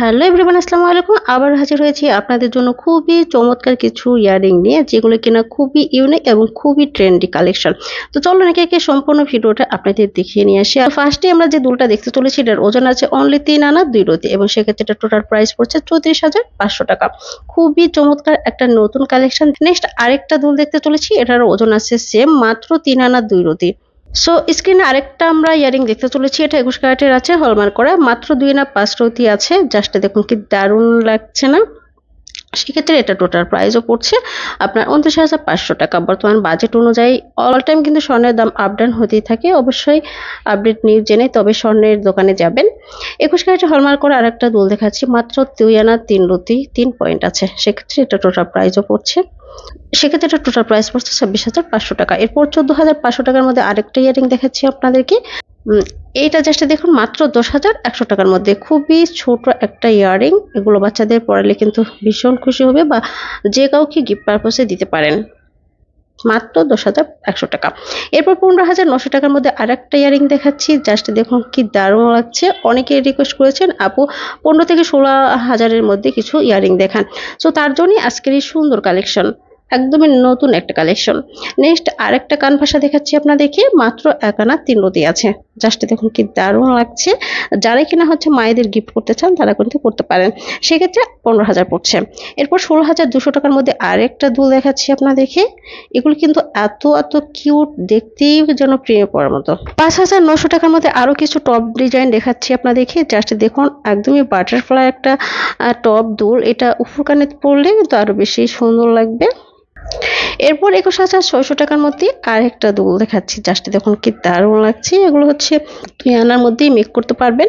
Hello everyone, আসসালামু আলাইকুম। আবার হাজির হয়েছি আপনাদের জন্য খুবই চমৎকার কিছু ইয়ারিং নিয়ে, যেগুলো কিনা খুবই ইউনিক এবং খুবই ট্রেন্ডি কালেকশন তো চলো নাকি একে সম্পূর্ণ ভিডিওটা আপনাদের দেখিয়ে নিয়ে আসি। আর ফার্স্টে আমরা যে দুলটা দেখতে চলেছি, এটার ওজন আছে অনলি তিন আনা, দুই রতি, এবং সেক্ষেত্রে এটা টোটাল প্রাইস পড়ছে চৌত্রিশ হাজার পাঁচশো টাকা। খুবই চমৎকার একটা নতুন কালেকশন নেক্সট আরেকটা দুল দেখতে চলেছি, এটার ওজন আছে সেম মাত্র তিন আনা, দুই রতি। সো স্ক্রিনে আরেকটা আমরা ইয়ারিং দেখতে চলেছি। এটা একুশ ক্যারেটের আছে, হলমার্ক করা। মাত্র দুই না পাঁচ রতি আছে। জাস্ট দেখুন কি দারুণ লাগছে না। সেক্ষেত্রে এটা টোটাল প্রাইসও পড়ছে। আপনার উনত্রিশ হাজার পাঁচশো টাকা। বর্তমান বাজেট অনুযায়ী অল টাইম কিন্তু স্বর্ণের দাম আপ ডাউন হতেই থাকে। অবশ্যই আপডেট নিউজ জেনে তবে স্বর্ণের দোকানে যাবেন। একুশ ক্যারেটে হলমার্ক করে আরেকটা দোল দেখাচ্ছি। মাত্র দুই আনা তিন রতি তিন পয়েন্ট আছে। সেক্ষেত্রে এটা টোটাল প্রাইসও পড়ছে। সেক্ষেত্রে এটা টোটাল প্রাইস পড়ছে ছাব্বিশ হাজার পাঁচশো টাকা। এরপর চোদ্দ হাজার পাঁচশো টাকার মধ্যে আরেকটা ইয়ারিং দেখাচ্ছি আপনাদেরকে। এইটা জাস্ট দেখুন, মাত্র দশ হাজার একশো টাকার মধ্যে। খুবই ছোট একটা ইয়ারিং এগুলো বাচ্চাদের পড়ালে কিন্তু ভীষণ খুশি হবে বা যে কাউকে গিফট পারপসে দিতে পারেন। মাত্র দশ হাজার একশো টাকা। এরপর পনেরো হাজার নশো টাকার মধ্যে আরেকটা ইয়ারিং দেখাচ্ছি। জাস্ট দেখুন, কি দারুণ লাগছে। অনেকে রিকোয়েস্ট করেছেন, আপু, পনেরো থেকে ষোলো হাজারের মধ্যে কিছু ইয়ারিং দেখান। সো তার জন্যই আজকের এই সুন্দর কালেকশন একদমই নতুন একটা কালেকশন নেক্সট আরেকটা কান ভাষা দেখাচ্ছি আপনাদেরকে। মাত্র এক আনা তিন রতি আছে। জাস্ট দেখুন কি দারুণ লাগছে। যারাই কিনা হচ্ছে মায়েদের গিফট করতে চান, তারা কিন্তু করতে পারেন। সেক্ষেত্রে পনেরো হাজার পড়ছে। এরপর ষোলো হাজার দুশো টাকার মধ্যে আরেকটা দুল দেখাচ্ছি আপনাদেরকে। এগুলো কিন্তু এত এত কিউট দেখতেই যেন প্রেমে পড়ার মতো। পাঁচ হাজার নশো টাকার মধ্যে আরও কিছু টপ ডিজাইন দেখাচ্ছি আপনাদেরকে। জাস্ট দেখুন, একদমই বাটারফ্লাই একটা টপ দুল। এটা উপর কানে কিন্তু আরও বেশি সুন্দর লাগবে। এরপর একুশ হাজার ছয়শো টাকার মধ্যে আরেকটা দুল দেখাচ্ছি জাস্টে দেখুন কি দারুণ লাগছে। এগুলো হচ্ছে দুই আনার মধ্যেই মেক করতে পারবেন।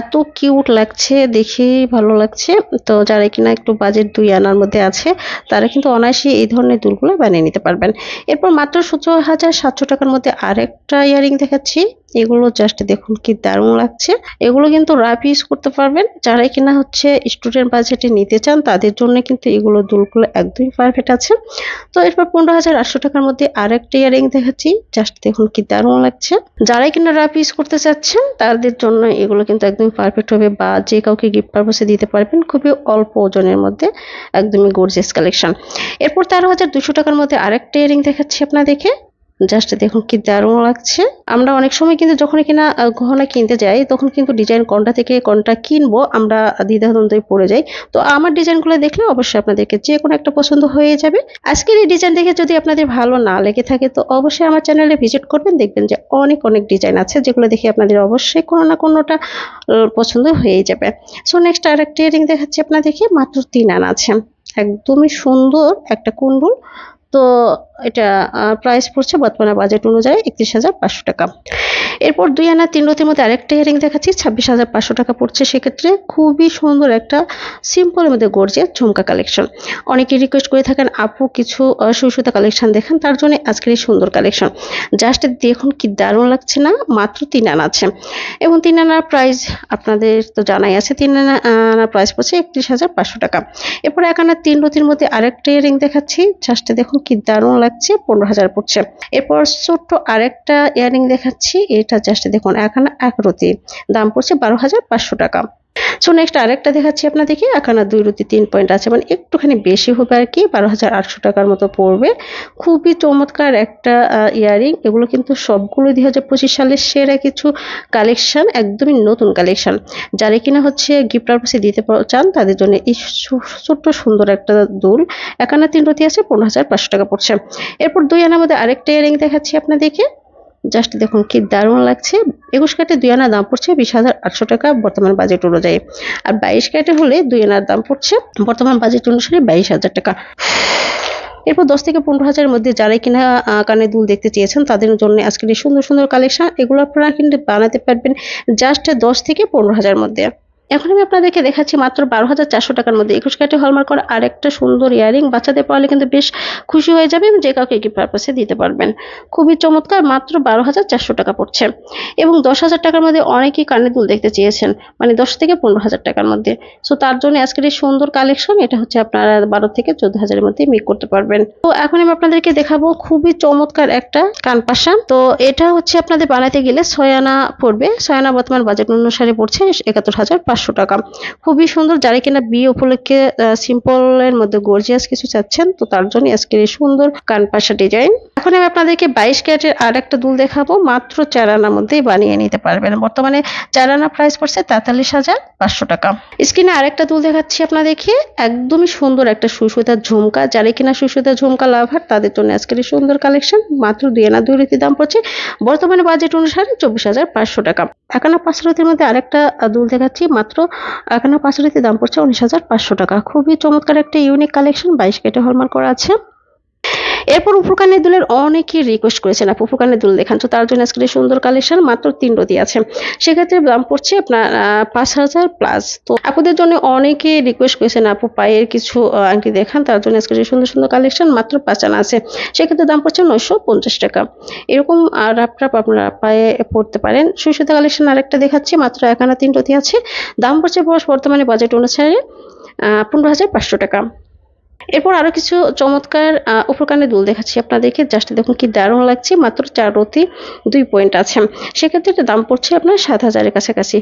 এত কিউট লাগছে, দেখে ভালো লাগছে। তো যারা কিনা একটু বাজেট দুই আনার মধ্যে আছে, তারা কিন্তু অনায়াসে এই ধরনের দুলগুলো বানিয়ে নিতে পারবেন। এরপর মাত্র সতেরো হাজার সাতশো টাকার মধ্যে আরেকটা ইয়ারিং দেখাচ্ছি। এগুলো জাস্ট দেখুন কি দারুণ লাগছে। এগুলো কিন্তু রাফ ইউজ করতে পারবেন। যারাই কিনা হচ্ছে স্টুডেন্ট বাজেটে নিতে চান, তাদের জন্য কিন্তু এগুলো দুলগুলো একদমই পারফেক্ট আছে। তো এরপর পনেরো হাজার আটশো টাকার মধ্যে আরেকটা ইয়ারিং দেখাচ্ছি জাস্ট দেখুন কি দারুণ লাগছে। যারাই কিনা রাফ ইউজ করতে চাচ্ছেন, তাদের জন্য এগুলো কিন্তু একদমই পারফেক্ট হবে বা যে কাউকে গিফট পারপাসে দিতে পারবেন খুবই অল্প ওজনের মধ্যে একদমই গর্জিয়াস কালেকশন এরপর তেরো হাজার দুশো টাকার মধ্যে আরেকটা ইয়ারিং দেখাচ্ছি আপনাদেরকে। জাস্ট দেখুন কি দারুণ লাগছে। আমরা অনেক সময় কিন্তু যখন কিনা গহনা কিনতে যাই, তখন কিন্তু ডিজাইন কোনটা থেকে কোনটা কিনবো, আমরা দ্বিধাদ্বন্দ্বে পড়ে যাই। তো আমার ডিজাইনগুলো দেখলে অবশ্যই আপনাদেরকে যে কোনো একটা পছন্দ হয়ে যাবে। আজকের এই ডিজাইন দেখে যদি আপনাদের ভালো না লেগে থাকে, তো অবশ্যই আমার চ্যানেলে ভিজিট করবেন, দেখবেন যে অনেক অনেক ডিজাইন আছে, যেগুলো দেখে আপনাদের অবশ্যই কোনো না কোনোটা পছন্দ হয়ে যাবে। সো নেক্সট আরেকটা ইয়ারিং দেখাচ্ছি আপনাদেরকে, মাত্র তিন আনা আছে। একদমই সুন্দর একটা কুন্ডুল তো এটা প্রাইস পড়ছে বর্তমানে বাজেট অনুযায়ী একত্রিশ হাজার পাঁচশো টাকা। এরপর দুই আনা তিন রতির মধ্যে আরেকটা ইয়ারিং দেখাচ্ছি, ছাব্বিশ হাজার পাঁচশো টাকা পড়ছে সেক্ষেত্রে খুবই সুন্দর একটা সিম্পলের মধ্যে গর্জিয়াস ঝুমকা কালেকশন অনেকে রিকোয়েস্ট করে থাকেন, আপু, কিছু সুসুতা কালেকশন দেখান, তার জন্য আজকের এই সুন্দর কালেকশন জাস্ট দেখুন কি দারুণ লাগছে না, মাত্র তিন আনা আছে। এবং তিন আনার প্রাইস আপনাদের তো জানাই আছে, তিন আনা, আনার প্রাইস পড়ছে একত্রিশ হাজার পাঁচশো টাকা। এরপর এক আনার তিন রতির মধ্যে আরেকটা ইয়ারিং দেখাচ্ছি জাস্ট দেখুন কি দারুণ লাগছে, পনেরো হাজার পড়ছে। এরপর ছোট্ট আরেকটা ইয়ারিং দেখাচ্ছি, এটা জাস্ট দেখুন, এখানে একরতি এক দাম পড়ছে বারো হাজার পাঁচশো টাকা। সো নেক্সট আরেকটা দেখাচ্ছি আপনাদেরকে। এক আনা দুই রুটি তিন পয়েন্ট আছে। মানে একটুখানি বেশি হবে আর কি, বারো হাজার আটশো টাকার মতো পড়বে। খুবই চমৎকার একটা ইয়ারিং। এগুলো কিন্তু সবগুলো দুই হাজার পঁচিশ সালের সেরা কিছু কালেকশন, একদমই নতুন কালেকশন। যারা কিনা হচ্ছে গিফট পারপাসে দিতে চান, তাদের জন্য এই ছোট্ট সুন্দর একটা দুল। এক আনা তিন রুটি আছে, পনেরো হাজার পাঁচশো টাকা পড়ছে। এরপর দুই আনার মধ্যে আরেকটা ইয়ারিং দেখাচ্ছি আপনাদেরকে। জাস্ট দেখুন কি দারুণ লাগছে। একুশ ক্যারেটে দুই আনার দাম পড়ছে বিশ হাজার আটশো টাকা বর্তমান বাজেট অনুযায়ী। আর বাইশ ক্যারেটে হলে দুই আনার দাম পড়ছে বর্তমান বাজেট অনুসারে বাইশ হাজার টাকা। এরপর দশ থেকে পনেরো হাজারের মধ্যে যারাই কিনা কানে দুল দেখতে চেয়েছেন, তাদের জন্য আজকের সুন্দর সুন্দর কালেকশন এগুলো আপনারা কিন্তু বানাতে পারবেন জাস্ট দশ থেকে পনেরো হাজার মধ্যে। এখন আমি আপনাদেরকে দেখাচ্ছি মাত্র বারো হাজার চারশো টাকার মধ্যে। একুশ কাটে হলমার্ক করা আরেকটা সুন্দর ইয়ারিং। বাচ্চাদের পড়ালে কিন্তু বেশ খুশি হয়ে যাবে যে কাউকে কি পারপাসে দিতে পারবেন। খুবই চমৎকার, মাত্র বারো হাজার চারশো টাকা পড়ছে। এবং দশ হাজার টাকার মধ্যে অনেকেই কানে দুল দেখতে চেয়েছেন মানে দশ থেকে পনেরো হাজার টাকার মধ্যে। সো তার জন্য আজকের এই সুন্দর কালেকশন এটা হচ্ছে আপনারা বারো থেকে চোদ্দ হাজারের মধ্যে মেক করতে পারবেন। তো, এখন আমি আপনাদেরকে দেখাবো খুবই চমৎকার একটা কানপাশা তো, এটা হচ্ছে আপনাদের বানাতে গেলে ছয় আনা পড়বে। ছয় আনা বর্তমান বাজেট অনুসারে পড়ছে একাত্তর হাজার পাঁচশো পাঁচশো টাকা। খুবই সুন্দর, যারা কিনা বিয়ে উপলক্ষে সিম্পলের মধ্যে গর্জিয়াস কিছু চাচ্ছেন, তো তার জন্য আজকের এই সুন্দর কানপাশা ডিজাইন এখন আমি আপনাদেরকে বাইশ ক্যারেটের আর একটা দুল দেখাবো, মাত্র চার আনার মধ্যেই বানিয়ে নিতে পারবেন। বর্তমানে চার আনা প্রাইস পড়ছে তেতাল্লিশ হাজার পাঁচশো টাকা। স্ক্রিনে আরেকটা দুল দেখাচ্ছি আপনাদেরকে, একদমই সুন্দর একটা সুসুতার ঝুমকা। যারা কিনা সুসুতার ঝুমকা লাভার তাদের জন্য আজকের এই সুন্দর কালেকশন মাত্র দুই আনা দুই রীতি দাম পড়ছে। বর্তমানে বাজেট অনুসারে চব্বিশ হাজার পাঁচশো টাকা। একান্ন পাঁচ রীতির মধ্যে আরেকটা দুল দেখাচ্ছি, মাত্র একান্ন পাঁচ দাম পড়ছে উনিশ হাজার পাঁচশো টাকা। খুবই চমৎকার একটা ইউনিক কালেকশন বাইশ কেটে হলমার্ক করা আছে। এরপর উপরকানের দুলের অনেকেই রিকোয়েস্ট করেছেন। আপু উপরকানের দুল দেখান। তো তার জন্য আজকে সুন্দর কালেকশন মাত্র তিন রতি আছে। সেক্ষেত্রে দাম পড়ছে আপনার পাঁচ হাজার প্লাস তো আপুদের জন্য অনেকে রিকোয়েস্ট করেছেন, আপু পায়ের কিছু আংটি দেখান। তার জন্য আজকে সুন্দর সুন্দর কালেকশন মাত্র পাঁচ আনা আছে। সেক্ষেত্রে দাম পড়ছে নয়শো পঞ্চাশ টাকা। এরকম রাপ রাপ আপনারা পায়ে পড়তে পারেন। সুইসুতা কালেকশন আরেকটা দেখাচ্ছি, মাত্র এক আনা তিন রতি আছে। দাম পড়ছে বর্তমানে বাজেট অনুসারে পনেরো হাজার পাঁচশো টাকা। এরপর আরও কিছু চমৎকার আহ, উপরকানের দুল দেখাচ্ছি আপনাদেরকে। জাস্ট দেখুন কি দারুণ লাগছে মাত্র চার রতি দুই পয়েন্ট আছে। সেক্ষেত্রে দাম পড়ছে আপনার সাত হাজারের কাছাকাছি।